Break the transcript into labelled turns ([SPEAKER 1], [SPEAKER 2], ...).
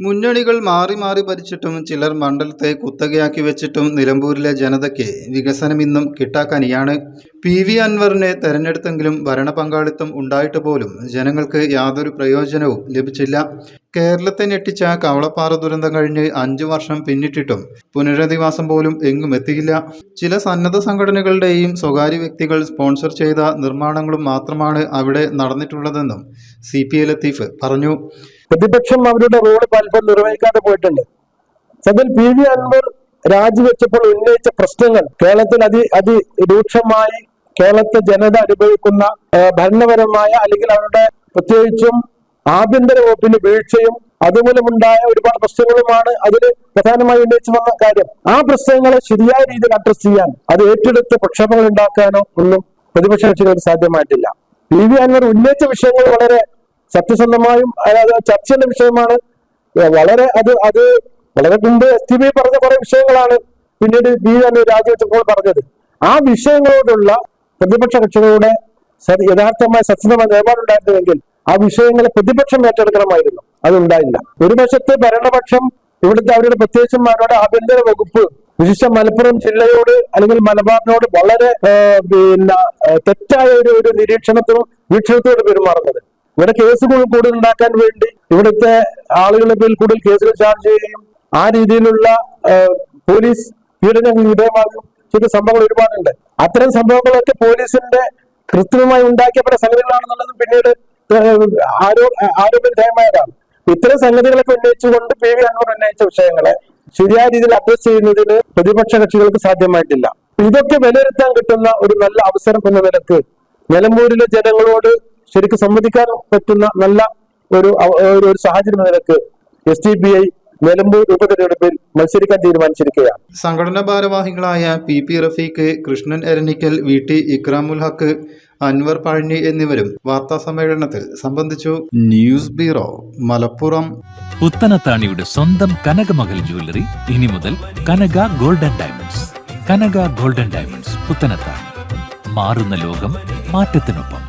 [SPEAKER 1] മുന്നണികൾ മാറി മാറി ഭരിച്ചിട്ടും ചിലർ മണ്ഡലത്തെ കുത്തകയാക്കി വെച്ചിട്ടും നിലമ്പൂരിലെ ജനതയ്ക്ക് വികസനം ഇന്നും കിട്ടാക്കനിയാണ്. പി വി അൻവറിനെ തെരഞ്ഞെടുത്തെങ്കിലും ഭരണ പങ്കാളിത്തം ഉണ്ടായിട്ട് പോലും ജനങ്ങൾക്ക് യാതൊരു പ്രയോജനവും ലഭിച്ചില്ല. കേരളത്തെ ഞെട്ടിച്ച കവളപ്പാറ ദുരന്തം കഴിഞ്ഞ് അഞ്ചു വർഷം പിന്നിട്ടിട്ടും പുനരധിവാസം പോലും എങ്ങും എത്തിയില്ല. ചില സന്നദ്ധ സംഘടനകളുടെയും സ്വകാര്യ വ്യക്തികൾ സ്പോൺസർ ചെയ്ത നിർമ്മാണങ്ങളും മാത്രമാണ് അവിടെ നടന്നിട്ടുള്ളതെന്നും സി പി എ ലത്തീഫ് പറഞ്ഞു.
[SPEAKER 2] പ്രതിപക്ഷം അവരുടെ റോൾ പലപ്പോഴും നിർവഹിക്കാതെ പോയിട്ടുണ്ട്. സത്യത്തിൽ പി വി അൻവർ രാജിവെച്ചപ്പോൾ ഉന്നയിച്ച പ്രശ്നങ്ങൾ കേരളത്തിൽ അതി അതിരൂക്ഷമായി കേരളത്തെ ജനത അനുഭവിക്കുന്ന ഭരണപരമായ അല്ലെങ്കിൽ അവരുടെ പ്രത്യേകിച്ചും ആഭ്യന്തര വകുപ്പിന് വീഴ്ചയും അതുമൂലമുണ്ടായ ഒരുപാട് പ്രശ്നങ്ങളുമാണ് അതിൽ പ്രധാനമായി ഉന്നയിച്ചു വന്ന കാര്യം. ആ പ്രശ്നങ്ങളെ ശരിയായ രീതിയിൽ അഡ്രസ് ചെയ്യാൻ അത് ഏറ്റെടുത്ത് പ്രക്ഷോഭങ്ങൾ ഉണ്ടാക്കാനോ ഒന്നും പ്രതിപക്ഷ കക്ഷികൾക്ക് സാധ്യമായിട്ടില്ല. പി വി അൻവർ ഉന്നയിച്ച വിഷയങ്ങൾ വളരെ സത്യസന്ധമായും ചർച്ച ചെയ്യുന്ന വിഷയമാണ്. വളരെ അത് അത് വളരെ മുമ്പ് എസ് ടി ബി പറഞ്ഞ കുറെ വിഷയങ്ങളാണ് പിന്നീട് ബി തന്നെ രാജിവെച്ചപ്പോൾ പറഞ്ഞത്. ആ വിഷയങ്ങളോടുള്ള പ്രതിപക്ഷ കക്ഷികളുടെ യഥാർത്ഥമായ സത്യസന്ധമായ നിലപാടുണ്ടായിരുന്നുവെങ്കിൽ ആ വിഷയങ്ങളെ പ്രതിപക്ഷം ഏറ്റെടുക്കണമായിരുന്നു. അതുണ്ടായില്ല. ഒരു വശത്ത് ഭരണപക്ഷം ഇവിടുത്തെ അവരുടെ പ്രത്യേകിച്ചും അവരുടെ ആഭ്യന്തര വകുപ്പ് വിശിഷ്ട മലപ്പുറം ജില്ലയോട് അല്ലെങ്കിൽ മലബാറിനോട് വളരെ പിന്നെ തെറ്റായ ഒരു ഒരു നിരീക്ഷണത്തിനും വീക്ഷണത്തോട് പെരുമാറുന്നത്. ഇവിടെ കേസ് കൂടുതൽ ഉണ്ടാക്കാൻ വേണ്ടി ഇവിടുത്തെ ആളുകളെ പേരിൽ കൂടുതൽ കേസുകൾ ചാർജ് ചെയ്യുകയും ആ രീതിയിലുള്ള പോലീസ് പീഡനങ്ങൾ വിധേയമാകും ചെയ്ത സംഭവങ്ങൾ ഒരുപാടുണ്ട്. അത്തരം സംഭവങ്ങളൊക്കെ പോലീസിന്റെ കൃത്രിമമായി ഉണ്ടാക്കിയപ്പെട്ട സംഗതികളാണെന്നുള്ളതും പിന്നീട് ആരോ ആരോപണവിധേയമായതാണ് ഇത്തരം സംഗതികളൊക്കെ ഉന്നയിച്ചുകൊണ്ട് പി വി അൻവർ ഉന്നയിച്ച വിഷയങ്ങളെ ശരിയായ രീതിയിൽ അഡ്രസ് ചെയ്യുന്നതിന് പ്രതിപക്ഷ കക്ഷികൾക്ക് സാധ്യമായിട്ടില്ല. ഇതൊക്കെ വിലയിരുത്താൻ കിട്ടുന്ന ഒരു നല്ല അവസരം എന്ന നിലയ്ക്ക് നിലമ്പൂരിലെ ജനങ്ങളോട് ശരിക്കും സംവദിക്കാൻ പറ്റുന്ന നല്ല ഒരു ഒരു സാഹചര്യം നിലയ്ക്ക് S D B I Nilambur ഉപതെരഞ്ഞെടുപ്പിൽ മത്സരിക്കാൻ തീരുമാനിച്ചിരിക്കുകയാണ്.
[SPEAKER 1] സംഘടനാ ഭാരവാഹികളായ P P Rafeeq Krishnan Eranikkal V T Ikramul Haq Anwar Pazhanji എന്നിവരും വാർത്താ സമ്മേളനത്തിൽ സംബന്ധിച്ചു. News bureau Malappuram.
[SPEAKER 3] പുത്തനത്താണിയുടെ സ്വന്തം കനകമകൽ ജ്വല്ലറി ഇനി മുതൽ Kanaka golden diamonds. Kanaka golden diamonds Puthanathani. മാറുന്ന ലോകം മാറ്റത്തിനൊപ്പം.